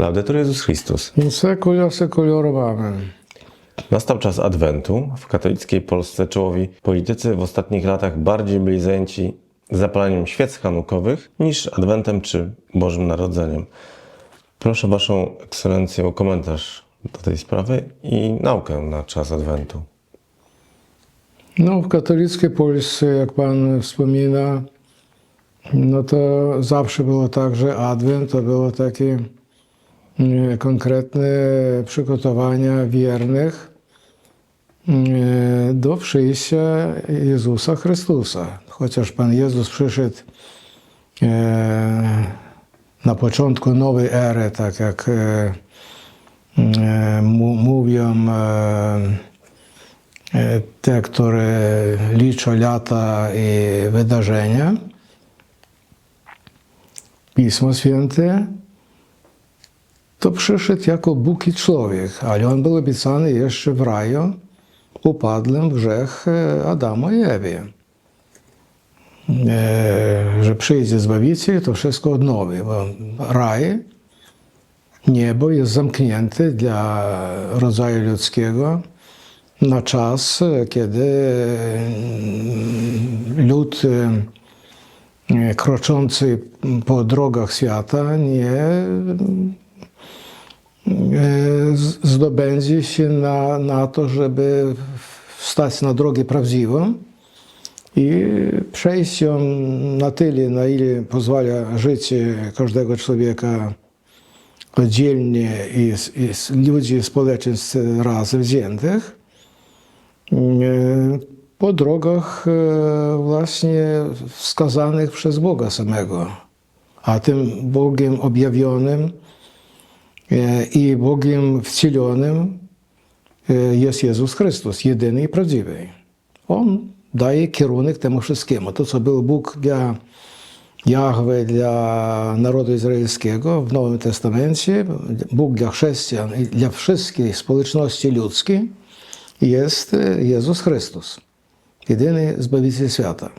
Laudetur Jezus Chrystus. In secula seculorum amen. Nastał czas Adwentu. W katolickiej Polsce czołowi politycy w ostatnich latach bardziej byli zajęci zapalaniem świec hanukowych niż Adwentem czy Bożym Narodzeniem. Proszę Waszą Ekscelencję o komentarz do tej sprawy i naukę na czas Adwentu. No, w katolickiej Polsce, jak Pan wspomina, no to zawsze było tak, że Adwent to było takie konkretne przygotowania wiernych mm, do przyjścia Jezusa Chrystusa. Chociaż Pan Jezus przyszedł e, na początku nowej ery, tak jak e, mówią e, e, te, które liczą lata i wydarzenia, Pismo Święte, to przyszedł jako Bóg i człowiek, ale on był obiecany jeszcze w raju, upadłym w grzech e, Adama i Ewie. E, Że przyjdzie Zbawiciel, to wszystko odnowi, bo raj, niebo jest zamknięte dla rodzaju ludzkiego na czas, kiedy mm, lud e, kroczący po drogach świata nie zdobędzie się na, na to, żeby wstać na drogę prawdziwą i przejść ją na tyle, na ile pozwala życie każdego człowieka oddzielnie i, i ludzi społeczeństw razem wziętych e, po drogach e, właśnie wskazanych przez Boga samego. A tym Bogiem objawionym e, i Bogiem wcielonym e, jest Jezus Chrystus, jedyny i prawdziwy. On daje kierunek temu wszystkiemu. To, co był Bóg dla Jahwe, dla narodu izraelskiego w Nowym Testamencie, Bóg dla chrześcijan i dla wszystkich społeczności ludzkiej, jest e, Jezus Chrystus, jedyny Zbawiciel świata.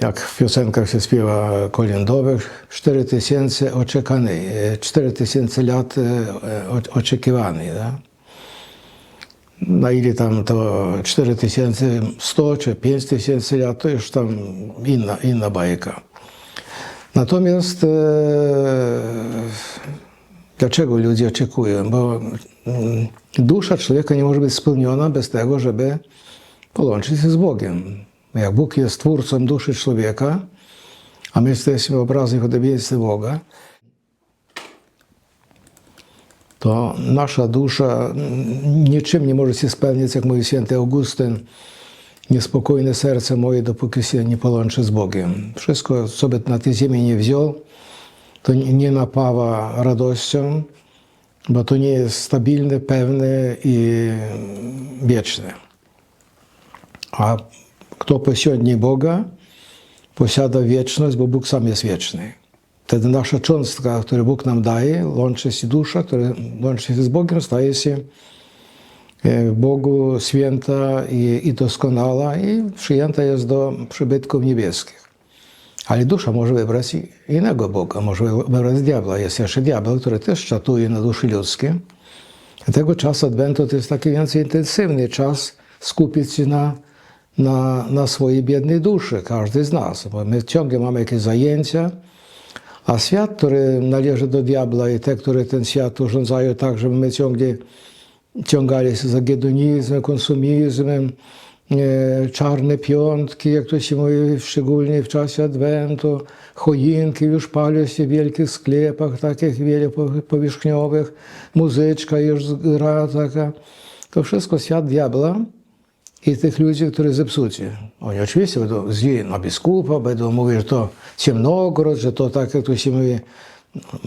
Jak w piosenkach się śpiewa kolędowych, 4 tysiące oczekany, 4 tysiące lat e, oczekiwany. Da? Na ile tam to 4100 czy 5000 lat, to już tam inna, inna bajka. Natomiast e, dlaczego ludzie oczekują? Bo mm, dusza człowieka nie może być spełniona bez tego, żeby połączyć się z Bogiem. Jak Bóg jest twórcą duszy człowieka, a my jesteśmy obrazem i podobieństwem Boga, to nasza dusza niczym nie może się spełnić, jak mówi święty Augustyn, niespokojne serce moje, dopóki się nie połączy z Bogiem. Wszystko, co by na tej ziemi nie wziął, to nie napawa radością, bo to nie jest stabilne, pewne i wieczne. A kto posiądnie Boga, posiada wieczność, bo Bóg sam jest wieczny. Wtedy nasza cząstka, którą Bóg nam daje, łączy się dusza, która łączy się z Bogiem, staje się e, Bogu święta i, i doskonała i przyjęta jest do przybytków niebieskich. Ale dusza może wybrać innego Boga, może wybrać diabła. Jest jeszcze diabeł, który też czatuje na duszy ludzkie. Dlatego czas Adwentu to jest taki więcej intensywny czas skupić się na, na, na swojej biednej duszy, każdy z nas. Bo my ciągle mamy jakieś zajęcia, a świat, który należy do diabła i te, które ten świat urządzają tak, żeby my ciągle ciągali się za hedonizmem, konsumizmem, e, czarne piątki, jak to się mówi, szczególnie w czasie Adwentu, choinki już palią się w wielkich sklepach, takich wielopowierzchniowych, muzyczka już gra taka. To wszystko świat diabła i tych ludzi, którzy zepsuci. Oni oczywiście będą zli na biskupa, będą mówić, że to ciemnogród, że to tak, jak to się mówi,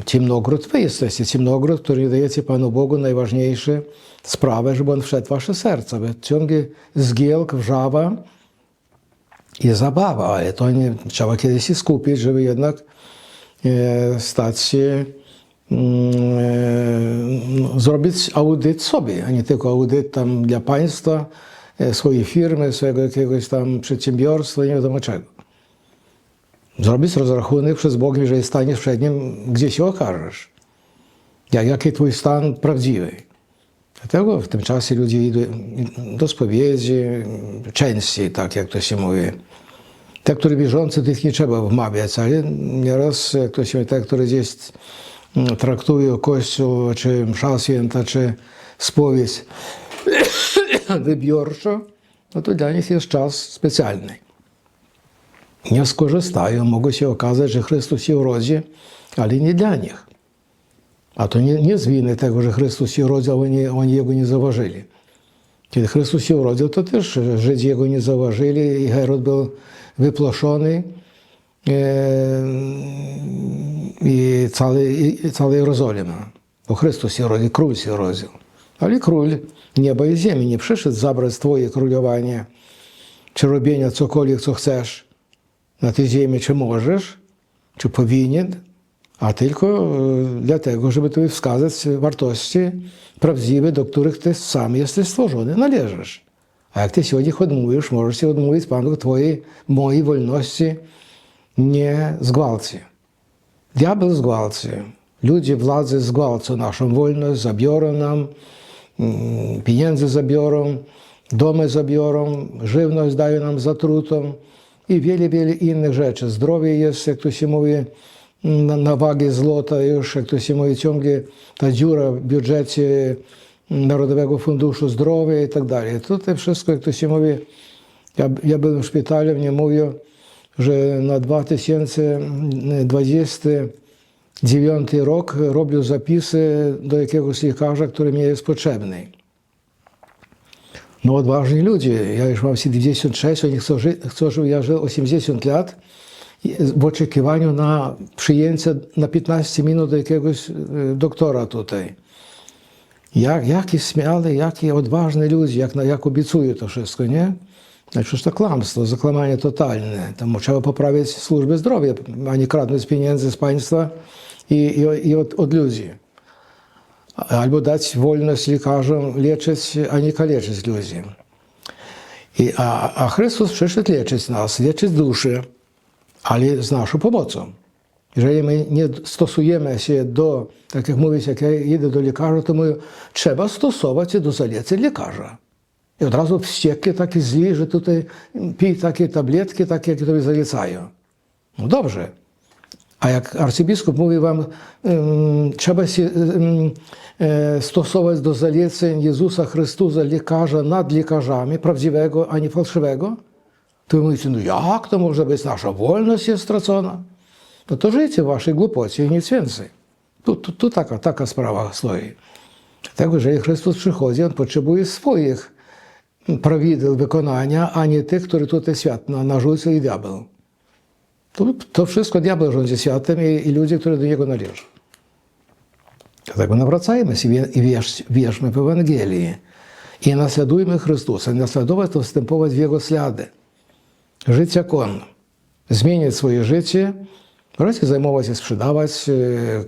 ciemnogród wy jesteście, ciemnogród, który dajecie Panu Bogu najważniejsze sprawy, żeby On wszedł w wasze serce. Bo ciągle zgielk, wrzawa i zabawa, ale to nie, trzeba kiedyś się skupić, żeby jednak e, stać się mm, e, zrobić audyt sobie, a nie tylko audyt tam dla państwa, e, swojej firmy, swojego jakiegoś tam przedsiębiorstwa, nie wiadomo czego. Zrobić rozrachunek przed Bogiem, jeżeli staniesz przed Nim, gdzie się okażesz. Jak, jaki twój stan prawdziwy. Dlatego w tym czasie ludzie idą do spowiedzi częściej, tak jak to się mówi. Te, które wierzący, tych nie trzeba wmawiać, ale nieraz, jak to się mówi, te, które gdzieś mm, traktują Kościół, czy msza święta, czy spowiedź wybiorczo, no to dla nich jest czas specjalny. Nie skorzystają, mogło się okazać, że Chrystus się urodzi, ale nie dla nich. A to nie, nie z winy tego, że Chrystus się urodził, a oni, oni Jego nie zauważyli. Kiedy Chrystus się urodził, to też Żydzi Jego nie zauważyli i Herod był wypłoszony e, i cały, i cała Jerozolima. Bo Chrystus się urodził, król się urodził. Ale król nieba i ziemi nie przyszedł zabrać Twoje królowanie, czy robienia cokolwiek, co chcesz na tej ziemi, czy możesz, czy powinien, a tylko e, dlatego, żeby Tobie wskazać wartości prawdziwe, do których Ty sam jesteś stworzony, należysz. A jak Ty się od nich odmówisz, możesz się odmówić Panu Twojej, mojej wolności nie zgwałci. Diabeł zgwałci. Ludzie władzy zgwałcą naszą mm, pieniądze zabiorą, domy zabiorą, żywność dają nam zatrutą i wiele, wiele innych rzeczy. Zdrowie jest, jak to się mówi, na, na wagę złota już, jak to się mówi, ciągle ta dziura w budżecie Narodowego Funduszu Zdrowia i tak dalej. Tutaj wszystko, jak to się mówi, ja, ja byłem w szpitalu, mnie mówią, że na 2029 rok robią zapisy do jakiegoś lekarza, który mi jest potrzebny. No odważni ludzie, ja już mam 96, oni chcą, ży- chcą żeby ja żył 80 lat w oczekiwaniu na przyjęcie na 15 minut do jakiegoś e, doktora tutaj. Jak, jakie śmiałe, jakie odważne ludzie, jak, jak obiecują to wszystko, nie? No przecież to kłamstwo, zakłamanie totalne. Trzeba poprawiać służbę zdrowia, a nie kradnąć pieniędzy z państwa i, i, i od, od ludzi. Albo dać wolność lekarzom leczyć, a nie kaleczyć ludzi. I, a, a Chrystus przyszedł leczyć nas, leczyć duszy, ale z naszą pomocą. Jeżeli my nie stosujemy się do, tak jak mówisz, jak ja idę do lekarza, to mówię, trzeba stosować się do zaleceń lekarza. I od razu wściekli takie zli, że tutaj pij takie tabletki, takie, jakie tobie zalecają. No dobrze. A jak arcybiskup mówi wam, trzeba się e, stosować do zaleceń Jezusa Chrystusa, lekarza nad lekarzami, prawdziwego, a nie fałszywego, to wy mówicie, no jak to może być, nasza wolność jest stracona? No to żyjcie w waszej głupocie i nic więcej. Tu, tu, tu taka, taka sprawa stoi. Dlatego, jeżeli Chrystus przychodzi, On potrzebuje swoich prawideł wykonania, nie tych, które tutaj świat na- narzucił i diabeł. To, wszystko diabeł rządzi światem i, ludzie, które do niego należą. Dlatego nawracajmy się i wierz, wierzmy w Ewangelię i naśladujmy Chrystusa. Naśladować to wstępować w Jego ślady. Żyć jak On. Zmieniać swoje życie, wreszcie zajmować się, sprzedawać,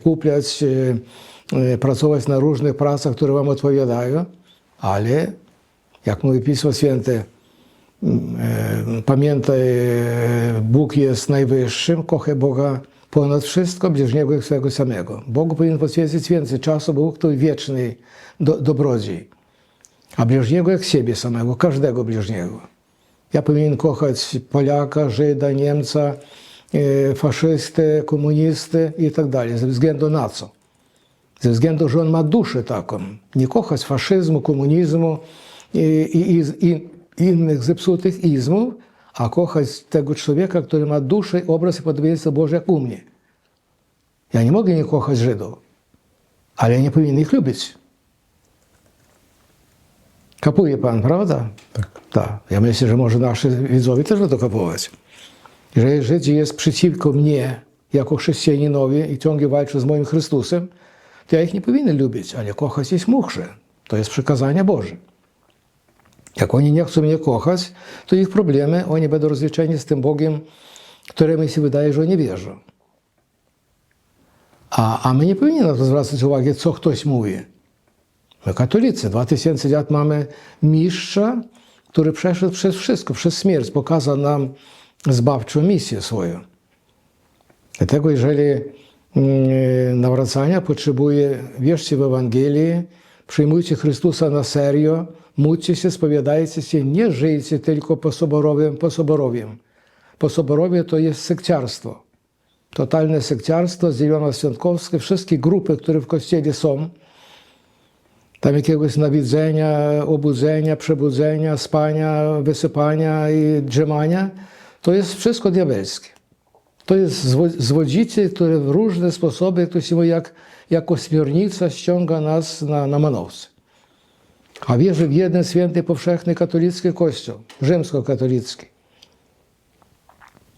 kupiać, pracować na różnych pracach, które Wam odpowiadają, ale, jak mówi Pismo Święte, E, Pamiętaj, e, Bóg jest najwyższym, kochaj Boga ponad wszystko, bliźniego jak swego samego. Bogu powinien poświęcić więcej czasu, bo Bóg to wieczny do, dobrodziej. A bliźniego jak siebie samego, każdego bliźniego. Ja powinien kochać Polaka, Żyda, Niemca, e, faszystę, komunistę i tak dalej. Ze względu na co? Ze względu, że on ma duszę taką. Nie kochać faszyzmu, komunizmu i, i, i, innych zepsutych izmów, a kochać tego człowieka, który ma duszę, obraz i podobieństwo Boże jak u mnie. Ja nie mogę nie kochać Żydów, ale ja nie powinien ich lubić. Kapuje Pan, prawda? Tak. Tak. Ja myślę, że może nasi widzowie też będą kapować. Jeżeli Żyd jest przeciwko mnie, jako chrześcijaninowi i ciągle walczy z moim Chrystusem, to ja ich nie powinien lubić, ale kochać ich muszę. To jest przykazanie Boże. Jak oni nie chcą mnie kochać, to ich problemy, oni będą rozliczeni z tym Bogiem, któremu się wydaje, że oni wierzą. A, a my nie powinni na to zwracać uwagi, co ktoś mówi. My katolicy, 2000 lat mamy mistrza, który przeszedł przez wszystko, przez śmierć, pokazał nam zbawczą misję swoją. Dlatego, jeżeli mm, nawracania potrzebuje, wierzcie w Ewangelii, przyjmujcie Chrystusa na serio, módlcie się, spowiadajcie się, nie żyjcie tylko po soborowym, po soborowiem. Po soborowie to jest sekciarstwo. Totalne sekciarstwo, zielonoświątkowskie, wszystkie grupy, które w Kościele są, tam jakiegoś nawidzenia, obudzenia, przebudzenia, spania, wysypania i drzemania, to jest wszystko diabelskie. To jest zwo- zwodziciel, który w różne sposoby, się mówi, jak, jak ośmiornica ściąga nas na, na manowce. A wierzę w jeden święty, powszechny katolicki kościół, rzymskokatolicki.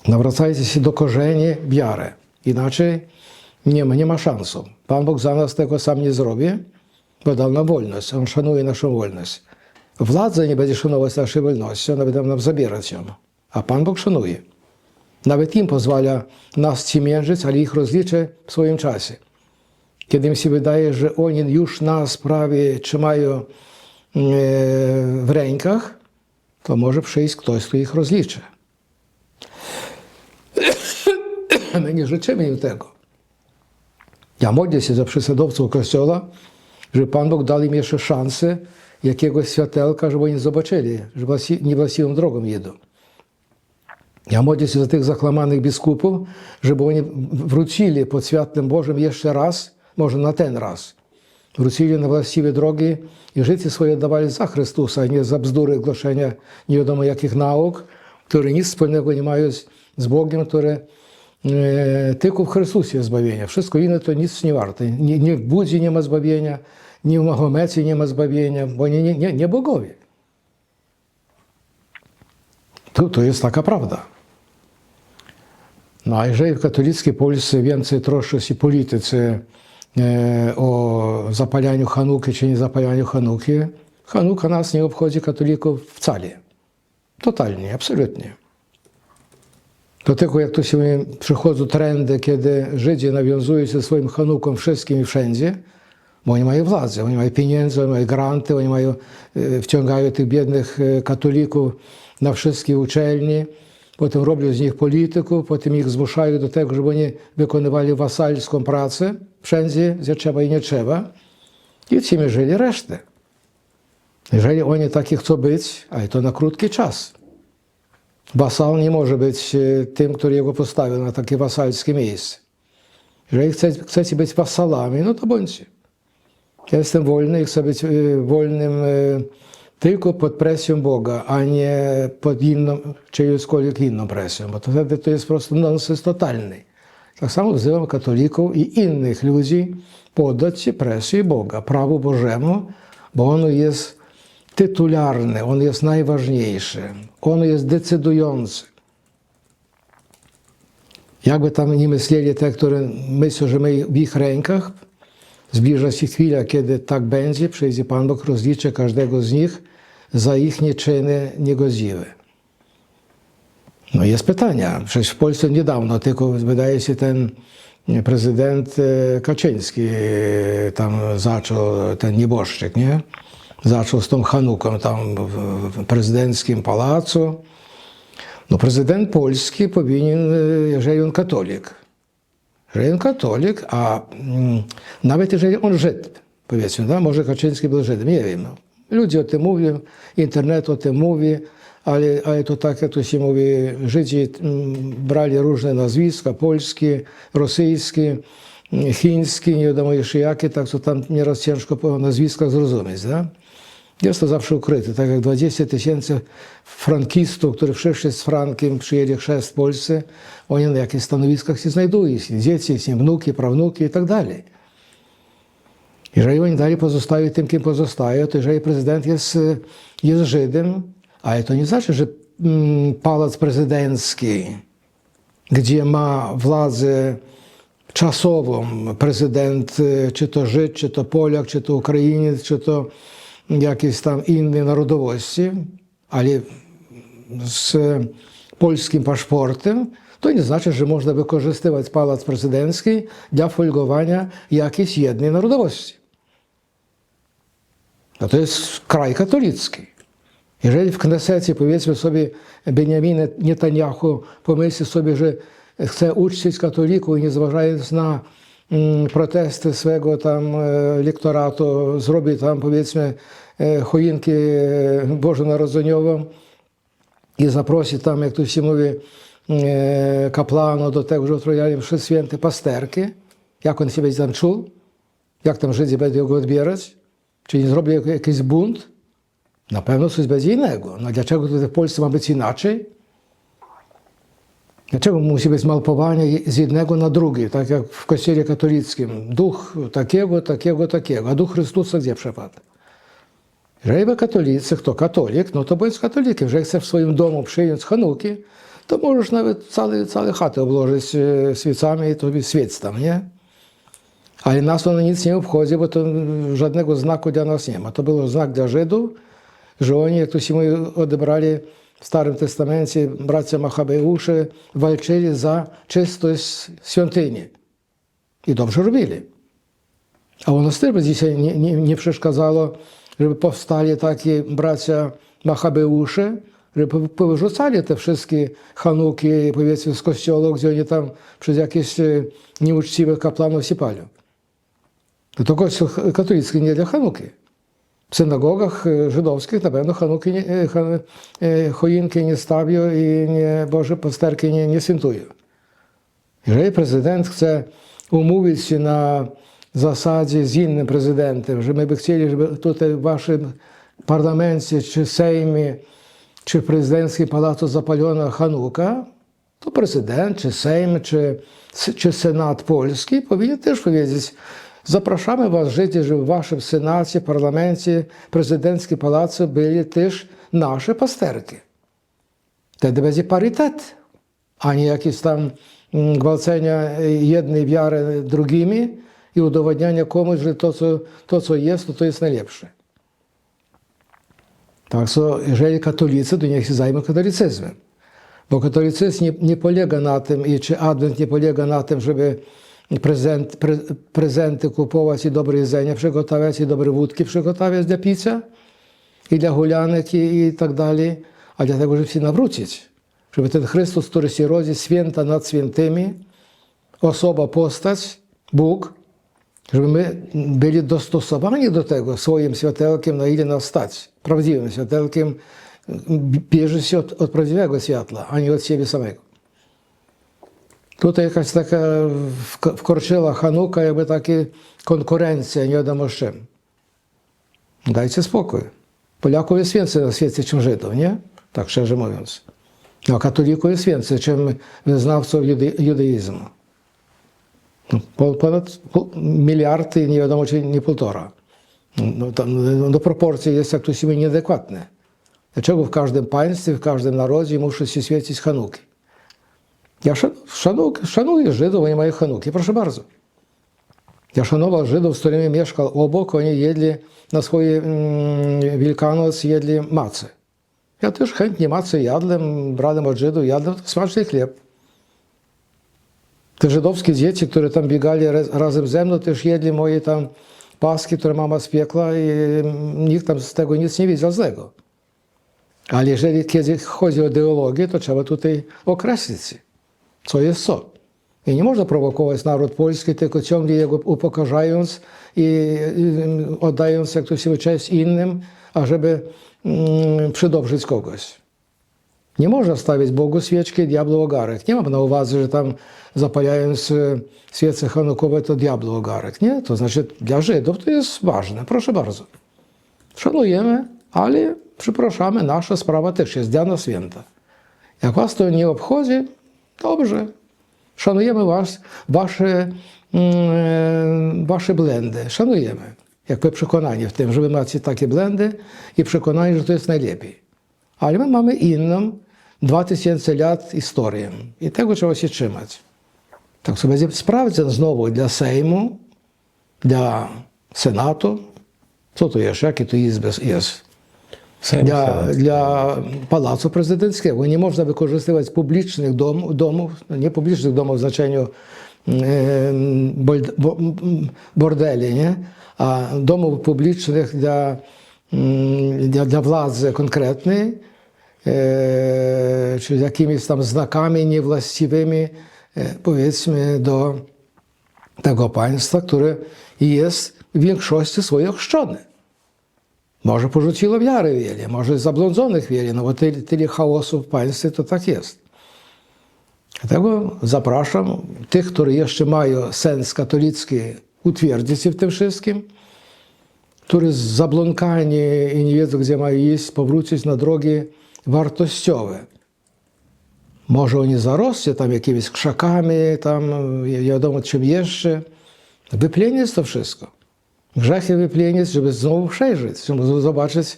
Nawracajcie się do korzeni wiary. Inaczej nie ma, nie ma szansu. Pan Bóg za nas tego sam nie zrobi, bo dał nam wolność. On szanuje naszą wolność. Władza nie będzie szanować naszej wolności, ona będzie nam zabierać ją. A Pan Bóg szanuje. Nawet im pozwala nas ciemiężyć, ale ich rozliczy w swoim czasie. Kiedy mi się wydaje, że oni już nas prawie trzymają e, w rękach, to może przyjść ktoś, kto ich rozliczy. My nie życzymy im tego. Ja modlę się za prześladowców Kościoła, żeby Pan Bóg dał im jeszcze szansę jakiegoś światełka, żeby oni zobaczyli, że właści- niewłaściwą drogą jedą. Ja modlę się za tych zaklamanych biskupów, żeby oni wrócili pod światłem Bożym jeszcze raz, może na ten raz. Wrócili na właściwe drogi i życie swoje oddawali za Chrystusa, nie za bzdury głoszenia nie wiadomo jakich nauk, które nic wspólnego nie mają z, z Bogiem, które e, tylko w Chrystusie jest zbawienie. Wszystko inne to nic nie warte. Nie, nie w Budzie nie ma zbawienia, nie w Mahomecie nie ma zbawienia, bo nie, nie, nie bogowie. To, to jest taka prawda. No a jeżeli w katolickiej Polsce więcej troszczy się politycy e, o zapalaniu Hanuki czy nie zapalaniu Hanuki, Hanuka nas nie obchodzi katolików wcale. Totalnie, absolutnie. Do tego, jak to się przychodzą trendy, kiedy Żydzi nawiązują się swoim Hanuką wszystkim i wszędzie, bo oni mają władzę, oni mają pieniądze, oni mają granty, oni mają, e, wciągają tych biednych e, katolików na wszystkie uczelnie, potem robią z nich polityków, potem ich zmuszają do tego, żeby oni wykonywali wasalską pracę wszędzie, gdzie trzeba i nie trzeba, i ci żyli resztę. Jeżeli oni takie chcą być, ale to na krótki czas. Wasal nie może być e, tym, który jego postawił na takie wasalskie miejsce. Jeżeli chce, chcecie być wasalami, no to bądźcie. Ja jestem wolny i chcę być e, wolnym e, tylko pod presją Boga, a nie pod inną, czyjąśkolwiek inną presją, bo to wtedy to jest po prostu nonsens totalny. Tak samo wzywam katolików i innych ludzi poddać się presji Boga, prawu Bożemu, bo ono jest tytularne, on jest najważniejszy, on jest decydujący. Jakby tam nie myśleli te, które myślą, że my w ich rękach, zbliża się chwila, kiedy tak będzie, przyjdzie Pan Bóg, rozliczy każdego z nich za ich nieczyny niegodziwe. No jest pytania. Przecież w Polsce niedawno, tylko wydaje się ten prezydent e, Kaczyński e, tam zaczął, ten nieboszczyk, nie? Zaczął z tą Hanuką tam w prezydenckim pałacu. No prezydent Polski powinien, e, jeżeli on katolik, jeżeli on katolik, a mm, nawet jeżeli on Żyd, powiedzmy, da? może Kaczyński był Żydem, nie wiem. Ludzie o tym mówią, internet o tym mówi, ale, ale to tak, jak to się mówi, Żydzi mm, brali różne nazwiska, polskie, rosyjskie, mm, chińskie, nie wiadomo jeszcze jakie, tak co tam nieraz ciężko po nazwiskach zrozumieć. Da? Jest to zawsze ukryte, tak jak 20 tysięcy frankistów, którzy przyszli z Frankiem, przyjęli chrzest w Polsce, oni na jakichś stanowiskach się znajdują, dzieci, wnuki, prawnuki i tak dalej. Jeżeli oni dalej pozostają tym, kim pozostają, to jeżeli prezydent jest, e, jest Żydem, ale to nie znaczy, że mm, pałac prezydencki, gdzie ma władzę czasową prezydent, e, czy to Żyd, czy to Polak, czy to Ukrainiec, czy to jakiejś tam innej narodowości, ale z polskim paszportem, to nie znaczy, że można wykorzystywać pałac prezydencki dla folgowania jakiejś jednej narodowości. No to jest kraj katolicki. Jeżeli w Knesecie, powiedzmy sobie, Benjamin Netanyahu pomyśli sobie, że chce uczcić katolików i nie зважając na mm, protesty swego tam e, elektoratu, zrobi tam powiedzmy e, e, bożonarodzeniową i zaprosi tam, jak to się mówi, e, kapłanu do tego, że otworzyli mszy święte pasterki, jak on się będzie tam czuł, jak tam Żydzi będą go odbierać, czy nie zrobi jakiś bunt, na pewno coś będzie innego. No dlaczego tutaj w Polsce ma być inaczej? Dlaczego musi być małpowanie z jednego na drugi, tak jak w kościele katolickim? Duch takiego, takiego, takiego, a duch Chrystusa gdzie przepadł? Jeżeli wy katolicy, kto katolik, no to bądź katolikiem. Jeżeli chcesz w swoim domu przyjąć Hanuki, to możesz nawet całe, całe chaty obłożyć e, świecami i tobie świec tam, nie? Ale nas ono nic nie obchodzi, bo to żadnego znaku dla nas nie ma. To był znak dla Żydów, że oni, jak to się mówi, odebrali w Starym Testamencie, bracia Machabeusze walczyli za czystość świątyni. I dobrze robili. A u nas też dzisiaj nie, nie, nie przeszkadzało, żeby powstali takie bracia Machabeusze, żeby powyrzucali te wszystkie Hanuki, powiedzmy, z kościołów, gdzie oni tam przez jakieś e, nieuczciwych kapłanów sypali. To kościół katolicki nie dla Hanuki. W synagogach e, żydowskich na pewno Hanuki nie, e, chan- e, choinki nie stawią i nie, Boże pasterki nie, nie świętują. Jeżeli prezydent chce umówić się na zasadzie z innym prezydentem, że my by chcieli, żeby tutaj w waszym parlamencie, czy Sejmie, czy w prezydenckim pałacu zapalono Hanuka, to prezydent, czy Sejm, zapraszamy was, Żydzi, żeby w waszym Senacie, parlamencie, prezydenckim pałacu byli też nasze pasterki. Wtedy będzie parytet, a nie jakieś tam mm, gwałcenia jednej wiary drugimi i udowadniania komuś, że to, co, to, co jest, to, jest najlepsze. Tak, so, jeżeli katolicy, to niech się zajmą katolicyzmem. Bo katolicyzm nie polega na tym, i czy adwent nie polega na tym, żeby prezent, pre, prezenty kupować i dobre jedzenie przygotować, i dobre wódki przygotować dla picia, i dla hulanek, i, i tak dalej, a dlatego, żeby się nawrócić. Żeby ten Chrystus, który się rodzi, święta nad świętymi, osoba, postać, Bóg, żeby my byli dostosowani do tego swoim światełkiem, na ile nas stać. Prawdziwym światełkiem bierze się od, od prawdziwego światła, a nie od siebie samego. Tutaj jakaś taka wk- wkroczyła Hanuka, jakby taka konkurencja, nie wiadomo z czym. Dajcie spokój. Polaków jest więcej na świecie, czym Żydów, nie? Tak szczerze mówiąc. A katolików jest więcej, czym wyznawców jude, judaizmu. No, po- Ponad po- miliard i nie wiadomo, czy nie półtora. No, tam, no, do proporcji jest, jak to się mówi, nieadekwatne. Dlaczego w każdym państwie, w każdym narodzie muszą się świecić Hanuki? Ja szan- szanu, szanuję Żydów, oni mają Hanuki, proszę bardzo. Ja szanował Żydów, z którymi mieszkał obok, oni jedli na swoje mm, Wielkanoc, jedli macy. Ja też chętnie macy jadłem, brałem od Żydów, jadłem smaczny chleb. Te żydowskie dzieci, które tam biegali raz- razem ze mną, też jedli moje tam paski, które mama spiekła i nikt tam z tego nic nie wiedział złego. Ale jeżeli kiedy chodzi o ideologię, to trzeba tutaj określić, co jest co. I nie można prowokować naród polski, tylko ciągle jego upokarzając i, oddając, jak to się cześć innym, ażeby mm, przydobrzyć kogoś. Nie można stawiać Bogu świeczki, diabłu ogarek. Nie mam na uwadze, że tam zapalając e, świece hanukowe, to diabłu ogarek. Nie, to znaczy dla Żydów to jest ważne. Proszę bardzo. Szanujemy, ale przepraszamy, nasza sprawa też jest dla nas święta. Jak was to nie obchodzi, dobrze. Szanujemy was, wasze, mm, wasze blendy. Szanujemy. Jakby przekonani w tym, że wy macie takie blendy i przekonani, że to jest najlepiej. Ale my mamy inną, 2000 lat historię i tego trzeba się trzymać. Tak to będzie sprawdzę znowu dla Sejmu, dla Senatu. Co to jest? Jakie to izby jest? Sejm, Dla, Senat. dla Pałacu Prezydenckiego. Nie można wykorzystywać publicznych dom, domów, no nie publicznych domów w znaczeniu em, bold- bo- m, bordeli, nie? a domów publicznych dla, mm, dla, dla władzy konkretnej, e, czy z jakimiś tam znakami niewłaściwymi e, powiedzmy, do tego państwa, które jest w większości swojej ochrzczony. Może porzuciło wiarę wiele, może zablądzonych wiele, no bo tyle, tyle chaosu w państwie to tak jest. Dlatego zapraszam tych, którzy jeszcze mają sens katolicki, utwierdzić się w tym wszystkim, którzy zabląkani i nie wiedzą, gdzie mają iść, powrócić na drogi wartościowe. Może oni zarosli tam jakimiś krzakami, tam wiadomo czym jeszcze. Wypleniec to wszystko. Grzechy wypleniec, żeby znowu przejrzeć, żeby zobaczyć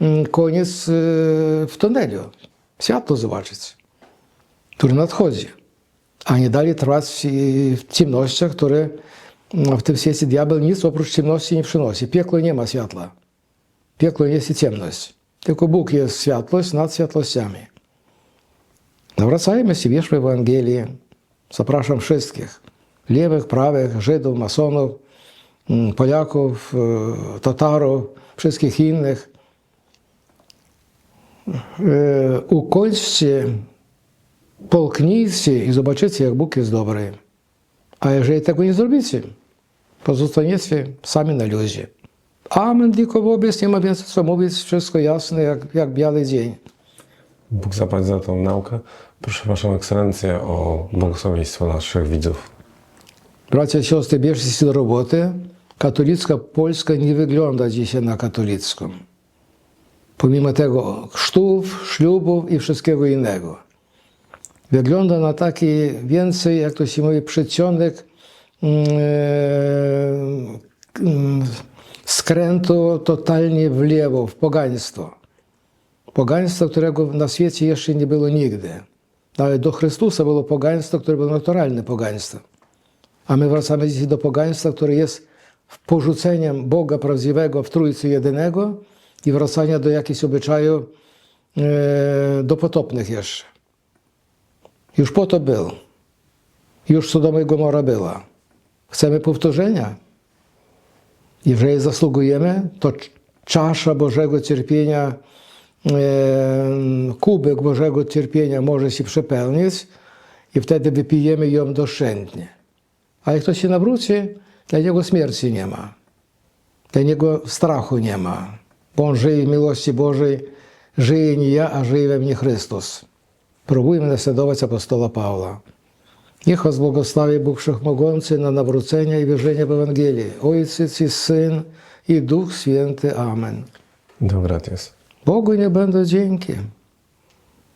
mm, koniec e, w tunelu. Światło zobaczyć, który nadchodzi. A nie dalej trwać w ciemnościach, które mm, w tym świecie diabeł nic oprócz ciemności nie przynosi. Piekło nie ma światła. Piekło jest i ciemność. Tylko Bóg jest światłość nad światłościami. Nawracajmy się, wierzmy w Ewangelię. Zapraszam wszystkich. Lewych, prawych, Żydów, masonów, mm, Polaków, e, Tatarów, wszystkich innych. E, Ukończcie, polknijcie i zobaczycie, jak Bóg jest dobry. A jeżeli tego nie zrobicie, pozostaniecie sami na luzie. Amen, tylko wobec nie ma więcej co mówić, wszystko jasne, jak, jak biały dzień. Bóg zapłać za tą naukę. Proszę Waszą Ekscelencję o błogosławieństwo naszych widzów. Bracia i siostry, bierzcie się do roboty. Katolicka Polska nie wygląda dzisiaj na katolicką. Pomimo tego chrztów, ślubów i wszystkiego innego. Wygląda na taki więcej, jak to się mówi, przedsionek mm, mm, skrętu totalnie w lewo, w pogaństwo. Pogaństwo, którego na świecie jeszcze nie było nigdy. Nawet do Chrystusa było pogaństwo, które było naturalne pogaństwo. A my wracamy dzisiaj do pogaństwa, które jest porzuceniem Boga prawdziwego w Trójcy Jedynego i wracania do jakichś obyczajów e, do potopnych jeszcze. Już po to był. Już Sodoma i Gomora była. Chcemy powtórzenia. Jeżeli zasługujemy, to cz- czasza Bożego cierpienia, e, kubek Bożego cierpienia może się przepełnić i wtedy wypijemy ją doszczętnie. A jak ktoś się nawróci, dla niego śmierci nie ma. Dla niego strachu nie ma. Bo on żyje w miłości Bożej. Żyje nie ja, a żyje we mnie Chrystus. Próbujmy naśladować apostola Pawła. Niech was błogosławi Bóg Wszechmogący na nawrócenie i wierzenie w Ewangelię. Ojciec i Syn i Duch Święty. Amen. Dobra, jest. Bogu nie będą dzięki.